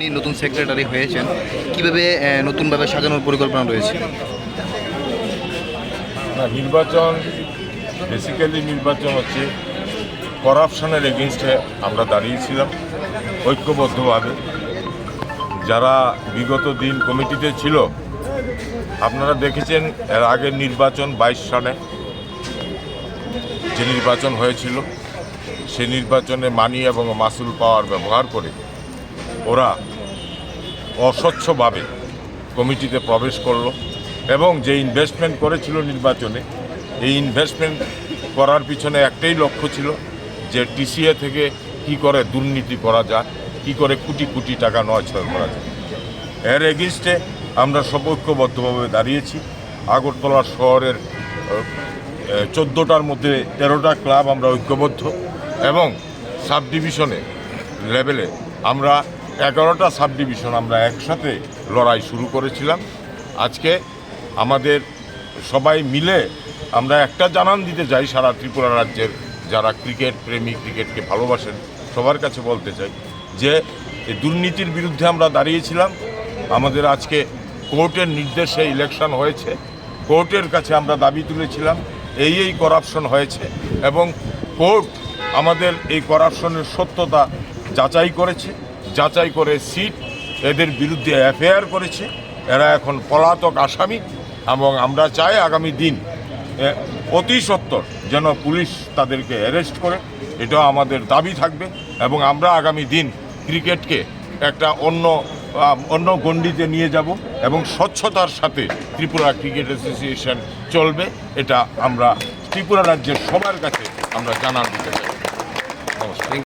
আপনি নতুন সেক্রেটারি হয়েছেন, কীভাবে নতুনভাবে সাজানোর পরিকল্পনা রয়েছে? নির্বাচন বেসিক্যালি নির্বাচন হচ্ছে করাপশনের এগেনস্টে আমরা দাঁড়িয়েছিলাম ঐক্যবদ্ধভাবে। যারা বিগত দিন কমিটিতে ছিল, আপনারা দেখেছেন এর আগের নির্বাচন বাইশ সালে যে নির্বাচন হয়েছিল, সে নির্বাচনে মানি এবং মাসুল পাওয়ার ব্যবহার করে ওরা অস্বচ্ছভাবে কমিটিতে প্রবেশ করল এবং যে ইনভেস্টমেন্ট করেছিল নির্বাচনে, এই ইনভেস্টমেন্ট করার পিছনে একটাই লক্ষ্য ছিল যে টিসিএ থেকে কি করে দুর্নীতি করা যায়, কি করে কোটি কোটি টাকা নয়ছয় করা যায়। এর এগেনস্টে আমরা সব ঐক্যবদ্ধভাবে দাঁড়িয়েছি। আগরতলা শহরের চোদ্দোটার মধ্যে তেরোটা ক্লাব আমরা ঐক্যবদ্ধ এবং সাব ডিভিশনে লেভেলে আমরা এগারোটা সাব ডিভিশন আমরা একসাথে লড়াই শুরু করেছিলাম। আজকে আমাদের সবাই মিলে আমরা একটা জানান দিতে চাই সারা ত্রিপুরা রাজ্যের যারা ক্রিকেট প্রেমী, ক্রিকেটকে ভালোবাসেন, সবার কাছে বলতে চাই যে দুর্নীতির বিরুদ্ধে আমরা দাঁড়িয়েছিলাম। আমাদের আজকে কোর্টের নির্দেশে ইলেকশন হয়েছে। কোর্টের কাছে আমরা দাবি তুলেছিলাম, এই এই করাপশন হয়েছে এবং কোর্ট আমাদের এই করাপশনের সত্যতা যাচাই করেছে। যাচাই করে সিট এদের বিরুদ্ধে এফআইআর করেছে। এরা এখন পলাতক আসামি এবং আমরা চাই আগামী দিন অতি সত্বর যেন পুলিশ তাদেরকে অ্যারেস্ট করে। এটাও আমাদের দাবি থাকবে এবং আমরা আগামী দিন ক্রিকেটকে একটা অন্য অন্য গণ্ডিতে নিয়ে যাব এবং স্বচ্ছতার সাথে ত্রিপুরা ক্রিকেট অ্যাসোসিয়েশন চলবে। এটা আমরা ত্রিপুরা রাজ্যের সবার কাছে আমরা জানান দিতে চাই। নমস্কার।